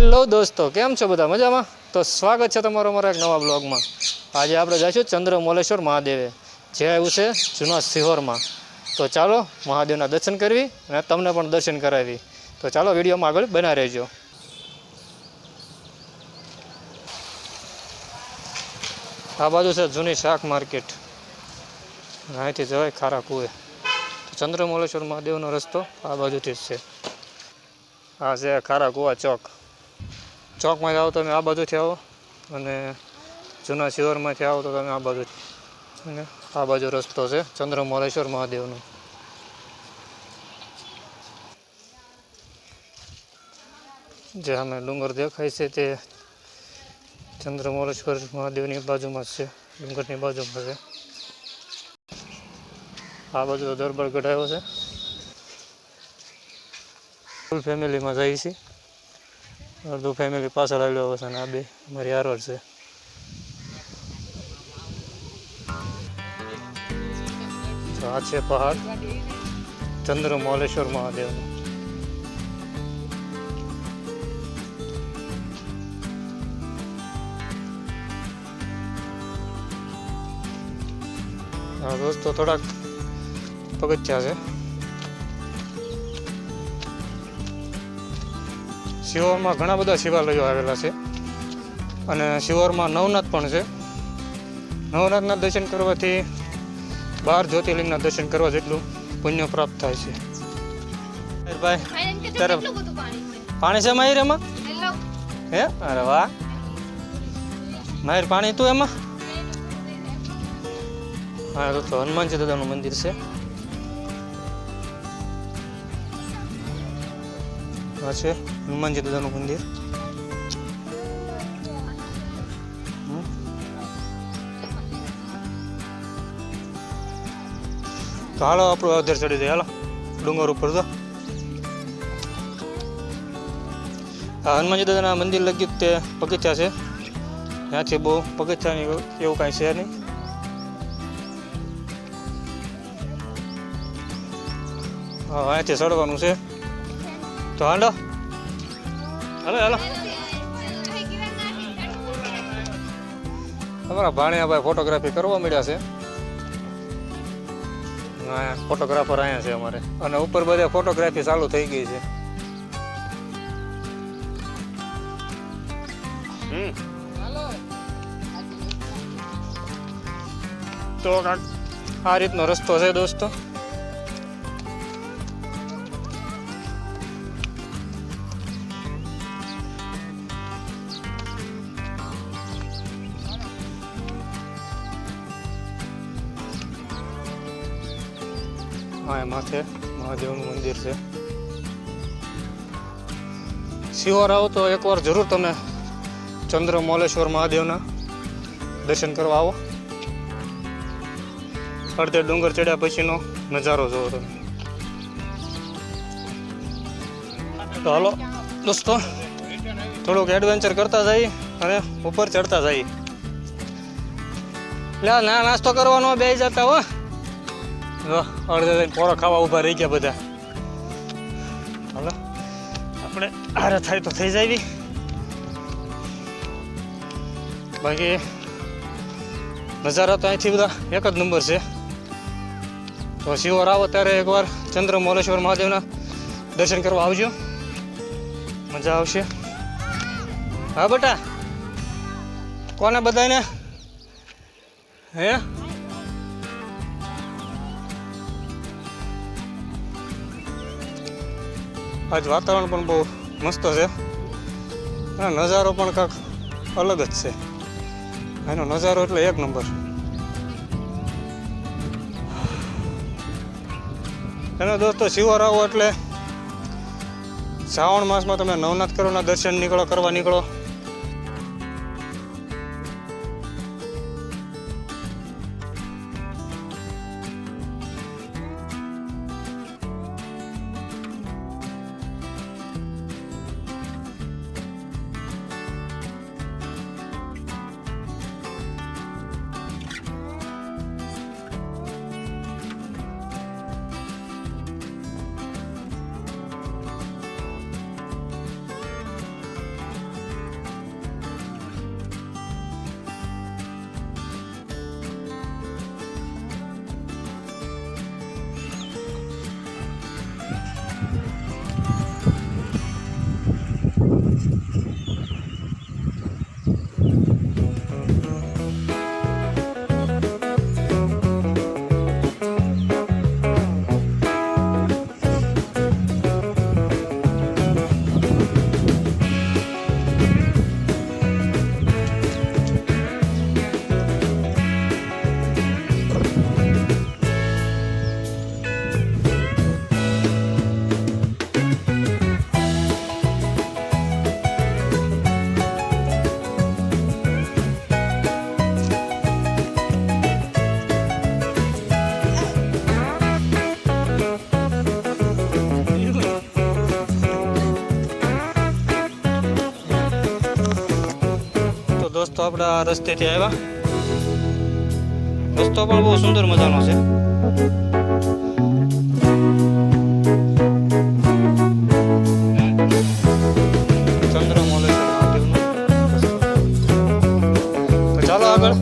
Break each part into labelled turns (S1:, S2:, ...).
S1: Hello દોસ્તો, કેમ છો બધા? મજામાં? તો સ્વાગત છે તમારો મારા એક નવા બ્લોગમાં. આજે આપણે જઈશું ચંદ્ર મોલેશ્વર મહાદેવે, જે આવ્યું છે જૂના સિહોરમાં તો ચાલો મહાદેવના દર્શન કરવી અને તમને પણ દર્શન કરાવી. તો ચાલો વિડીયોમાં આગળ બના રહેજો. આ બાજુ છે જૂની શાક માર્કેટ. અહીંથી જવાય ખારા કુએ ચંદ્રમોલેશ્વર મહાદેવનો રસ્તો આ બાજુથી જ છે. આ છે ખારા કુવા ચોક. ચોકમાં જાઓ તમે આ બાજુથી આવો અને જૂના શિવરમાંથી આવો તો તમે આ બાજુ અને આ બાજુ રસ્તો છે ચંદ્રમોલેશ્વર મહાદેવનો. જે અમે ડુંગર દેખાય છે તે ચંદ્રમોલેશ્વર મહાદેવની બાજુમાં છે. ડુંગરની બાજુમાં છે. આ બાજુ દરબાર ગઢાયો છે. ફૂલ ફેમિલીમાં જઈએ છીએ. અડધું ફેમિલી પાછળ આવ્યો હશે અને આ બે મારી હારવાર છે. આ છે પહાડ ચંદ્રમૌલેશ્વર મહાદેવનો. હા, દોસ્તો, થોડાક પગથિયા છે. શિવરમાં ઘણા બધા શિવાલયો આવેલા છે. અને શિવરમાં નવનાથ પણ છે. નવનાથના દર્શન કરવાથી બાર જ્યોતિર્લિંગના દર્શન કરવા જેટલું પુણ્ય પ્રાપ્ત થાય છે. ભાઈ તરફ. પાણી છે માહિર એમાં? હે? અરે વાહ. માહિર પાણી તું એમાં? હા તો હનુમાનજી દાદાનું મંદિર છે. આ છે હનુમાનજી દાદાનું મંદિર. તો હાલો, આપણું અધર ચડી જાય. હાલો, ડુંગર ઉપર તો આ હનુમાનજી દાદાના મંદિર લગી તે પગથિયા છે. ત્યાંથી બહુ પગથિયાની એવું કાંઈ છે નહીં. હા અહીંયાથી ચડવાનું છે. તો હાલો હાલો હાલો તમારા ભાણિયાભાઈ ફોટોગ્રાફી કરવા મળ્યા છે ફોટોગ્રાફર અહીંયા છે અમારે અને ઉપર બધે ફોટોગ્રાફી ચાલુ થઈ ગઈ છે હમ તો આ રીતનો રસ્તો છે દોસ્તો. હા માથે મહાદેવનું મંદિર છે. શિહોર આવો તો એકવાર જરૂર તમે ચંદ્ર મોલેશ્વર મહાદેવના દર્શન કરવા આવો. અડધે ડુંગર ચડ્યા પછીનો નજારો જોવો તમે. તો હાલો, દોસ્તો, થોડુંક એડવેન્ચર કરતા જઈએ અને ઉપર ચડતા જઈએ. લે, ના, નાસ્તો કરવાનો, બે જતા હો. અડધે થઈને પોળો ખાવા ઊભા રહી ગયા બધા. હાલો. આપણે આરે થાય તો થઈ જાય બાકી નજારા તો અહીંથી બધા એક જ નંબર છે. તો શિવર આવો ત્યારે એકવાર ચંદ્ર મોલેશ્વર મહાદેવના દર્શન કરવા આવજો. મજા આવશે. હા બટા. કોને બધાને? હે? આજ વાતાવરણ પણ બહુ મસ્ત છે. અને નજારો પણ કાંક અલગ જ છે. એનો નજારો એટલે એક નંબર. અને દોસ્તો શિવર આવો એટલે શ્રાવણ માસમાં તમે નવનાથ કરોના દર્શન નીકળો, કરવા નીકળો. દોસ્તો આપણા રસ્તેથી આવ્યા. રસ્તો પણ બહુ સુંદર મજાનો છે. ચાલો આગળ.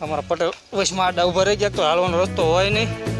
S1: અમારા પટેલ વચમાં આડા ઊભા રહી ગયા, તો હાલવાનો રસ્તો હોય નહીં.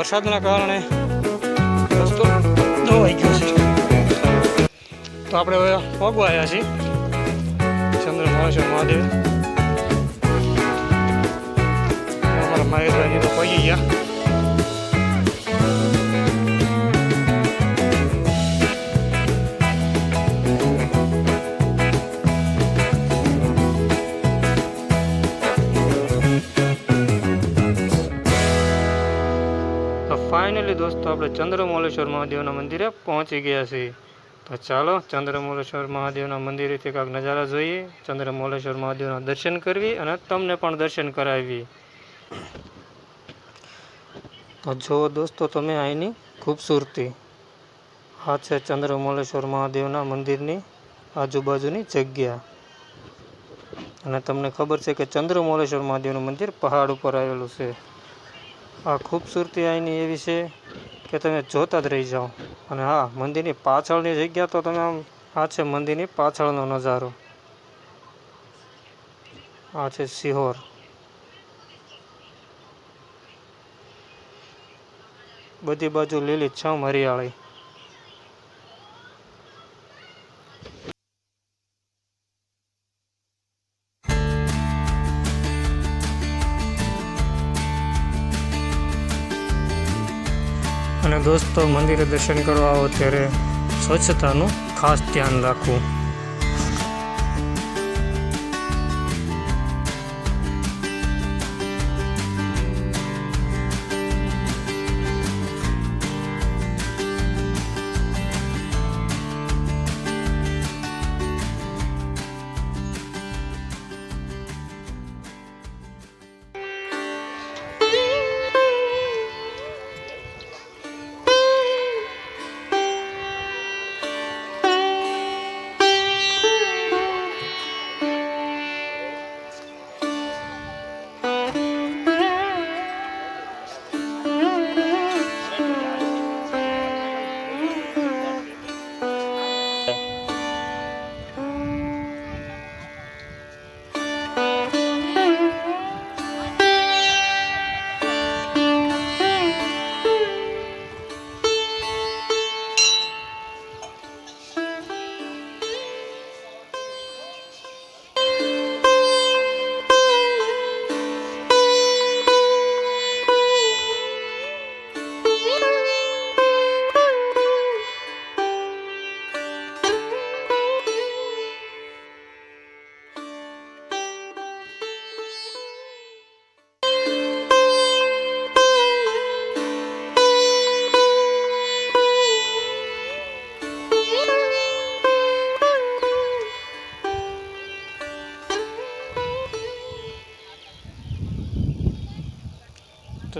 S1: વરસાદના કારણે રસ્તો ધોવાઈ ગયો છે. તો આપણે હવે પગવા આવ્યા છીએ. ચંદ્ર મહાદેવ મહાદેવ. અમારા મહેશભાઈ તો પગી ગયા. ફાઇનલી દોસ્તો, આપણે ચંદ્રમૌલેશ્વર મહાદેવના મંદિરે પહોંચી ગયા છીએ. તો ચાલો, ચંદ્રમૌલેશ્વર મહાદેવના મંદિરેથી કાંઈક નજારા જોઈએ. ચંદ્રમૌલેશ્વર મહાદેવના દર્શન કરવી અને તમને પણ દર્શન કરાવી તો જો દોસ્તો, તમે અહીંની ખૂબસૂરતી આ છે ચંદ્રમૌલેશ્વર મહાદેવના મંદિરની આજુબાજુની જગ્યા. અને તમને ખબર છે કે ચંદ્રમૌલેશ્વર મહાદેવનું મંદિર પહાડ ઉપર આવેલું છે. આ ખૂબસૂરતી અહીંની એવી છે કે તમે જોતા જ રહી જાઓ. અને હા, મંદિરની પાછળની જગ્યા તો તમે આમ, આ છે મંદિરની પાછળનો નજારો. આ છે સિહોર. બધી બાજુ લીલી છમ હરિયાળી. દોસ્તો મંદિરે દર્શન કરવા આવો ત્યારે સ્વચ્છતાનું ખાસ ધ્યાન રાખવું.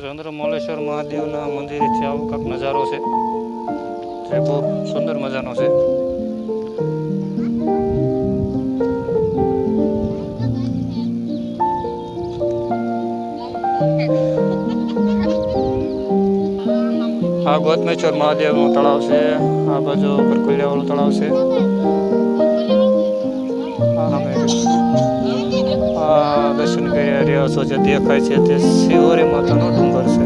S1: ચંદ્રમૌલેશ્વર મહાદેવના મંદિરેથી આવો કાંક નજારો છે. જે બહુ સુંદર મજાનો છે. આ ગોતમેશ્વર મહાદેવનું તળાવ છે. આ બાજુ પરકુલિયાવાળું તળાવ છે. દર્શન કરી રહ્યો છો, જે દેખાય છે તે શિવરી માતાનો ડુંગર છે.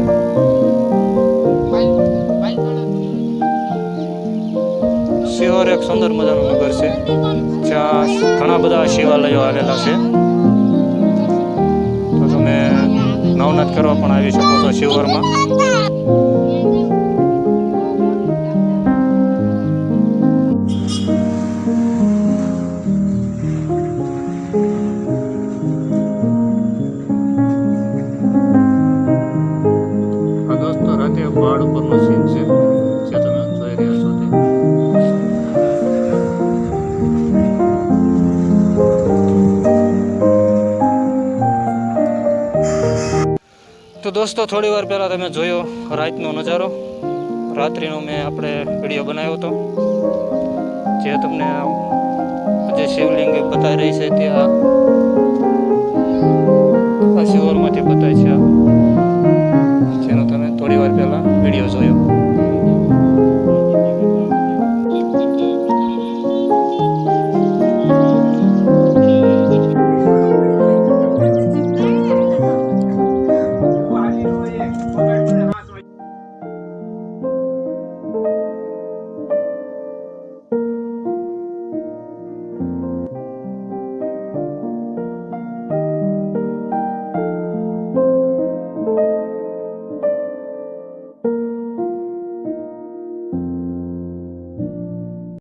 S1: શિહોર એક સુંદર મજાનું નગર છે, જ્યાં ઘણા બધા શિવાલયો આવેલા છે. તો તમે નવનાથ કરવા પણ આવી શકો છો શિહોરમાં. પહાડ ઉપરનો સીન છે જે તમે જોઈ રહ્યા છો તો. દોસ્તો, થોડી વાર પહેલાં તમે જોયો રાતનો નજારો. રાત્રિનો મેં આપણે વીડિયો બનાવ્યો હતો. જે તમને જે શિવલિંગ બતાવી રહી છે તે આ શિવરમાંથી બતાય છે જેનો 그리워져요.